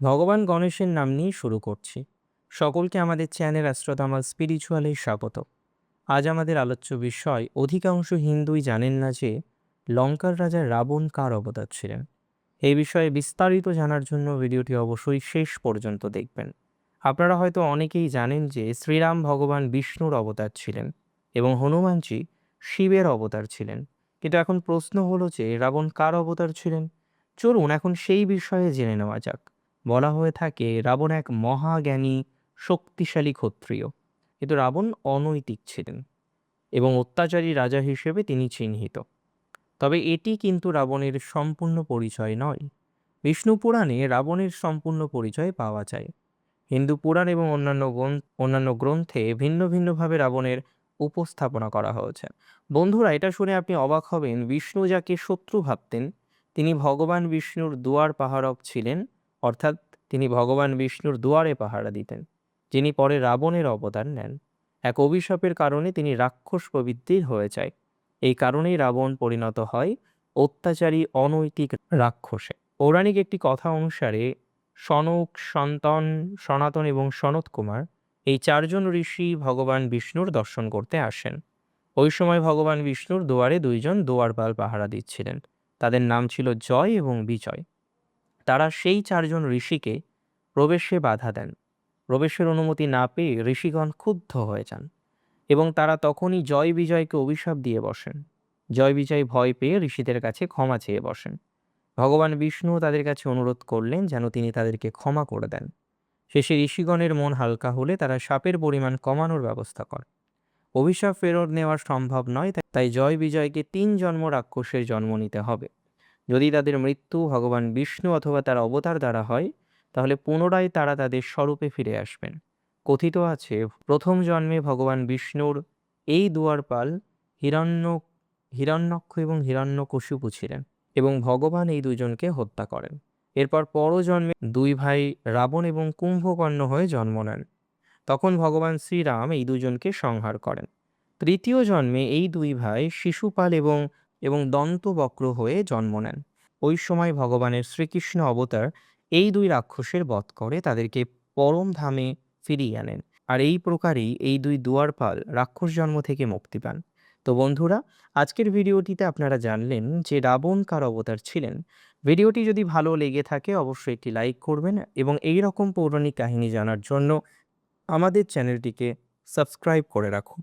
ভগবান গণেশের নাম নিয়ে শুরু করছি। সকলকে আমাদের চ্যানেল অ্যাস্ট্রোধামাল স্পিরিচুয়ালে স্বাগত। আজ আমাদের আলোচ্য বিষয়, অধিকাংশ হিন্দুই জানেন না যে লঙ্কার রাজা রাবণ কার অবতার ছিলেন। এই বিষয়ে বিস্তারিত জানার জন্য ভিডিওটি অবশ্যই শেষ পর্যন্ত দেখবেন। আপনারা হয়তো অনেকেই জানেন যে শ্রীরাম ভগবান বিষ্ণুর অবতার ছিলেন এবং হনুমানজি শিবের অবতার ছিলেন। কিন্তু এখন প্রশ্ন হলো যে রাবণ কার অবতার ছিলেন? চলুন এখন সেই বিষয়ে জেনে নেওয়া যাক। বলা হয়ে থাকে, রাবণ এক মহাজ্ঞানী, শক্তিশালী ক্ষত্রিয়। কিন্তু রাবণ অনৈতিক ছিলেন এবং অত্যাচারী রাজা হিসেবে তিনি চিহ্নিত। তবে এটি কিন্তু রাবণের সম্পূর্ণ পরিচয় নয়। বিষ্ণু পুরাণে রাবণের সম্পূর্ণ পরিচয় পাওয়া যায়। হিন্দু পুরাণ এবং অন্যান্য অন্যান্য গ্রন্থে ভিন্ন ভিন্নভাবে রাবণের উপস্থাপনা করা হয়েছে। বন্ধুরা, এটা শুনে আপনি অবাক হবেন, বিষ্ণু যাকে শত্রু ভাবতেন, তিনি ভগবান বিষ্ণুর দুয়ার পাহারক ছিলেন অর্থাৎ তিনি ভগবান বিষ্ণুর দুয়ারে পাহারা দিতেন, যিনি পরে রাবণের অবদান নেন। এক অভিশাপের কারণে তিনি রাক্ষস প্রবৃত্তির হয়ে যায়। এই কারণেই রাবণ পরিণত হয় অত্যাচারী অনৈতিক রাক্ষসে। পৌরাণিক একটি কথা অনুসারে সনক, সন্তান, সনাতন এবং সনত কুমার এই চারজন ঋষি ভগবান বিষ্ণুর দর্শন করতে আসেন। ওই সময় ভগবান বিষ্ণুর দুয়ারে দুইজন দুয়ারপাল পাহারা দিচ্ছিলেন। তাদের নাম ছিল জয় এবং বিজয়। তারা সেই চারজন ঋষিকে প্রবেশে বাধা দেন। প্রবেশের অনুমতি না পেয়ে ঋষিগণ ক্ষুব্ধ হয়ে যান এবং তারা তখনই জয় বিজয়কে অভিশাপ দিয়ে বসেন। জয় বিজয় ভয় পেয়ে ঋষিদের কাছে ক্ষমা চেয়ে বসেন। ভগবান বিষ্ণু তাদের কাছে অনুরোধ করলেন যেন তিনি তাদেরকে ক্ষমা করে দেন। শেষে ঋষিগণের মন হালকা হলে তারা সাপের পরিমাণ কমানোর ব্যবস্থা করে। অভিশাপ ফেরত নেওয়া সম্ভব নয়, তাই জয় বিজয়কে তিন জন্ম রাক্ষসের জন্ম নিতে হবে। যদি তাদের মৃত্যু ভগবান বিষ্ণু অথবা তার অবতার দ্বারা হয়, তাহলে পুনরায় তারা তাদের স্বরূপে ফিরে আসবেন। কথিত আছে, প্রথম জন্মে ভগবান বিষ্ণুর এই দুয়ারপাল হিরণ্য, হিরণ্যক্ষ এবং হিরণ্যকশিপু ছিলেন এবং ভগবান এই দুজনকে হত্যা করেন। এরপর পরজন্মে দুই ভাই রাবণ এবং কুম্ভকর্ণ হয়ে জন্ম নেন। তখন ভগবান শ্রীরাম এই দুজনকে সংহার করেন। তৃতীয় জন্মে এই দুই ভাই শিশুপাল এবং এবং দন্তবক্র হয়ে জন্ম নেন। ওই সময় ভগবানের শ্রীকৃষ্ণ অবতার এই দুই রাক্ষসের বধ করে তাদেরকে পরম ধামে ফিরিয়ে আনেন আর এই প্রকারেই এই দুই দুয়ারপাল রাক্ষস জন্ম থেকে মুক্তি পান। তো বন্ধুরা, আজকের ভিডিওটিতে আপনারা জানলেন যে রাবণ কার অবতার ছিলেন। ভিডিওটি যদি ভালো লেগে থাকে অবশ্যই একটি লাইক করবেন এবং এই রকম পৌরাণিক কাহিনী জানার জন্য আমাদের চ্যানেলটিকে সাবস্ক্রাইব করে রাখুন।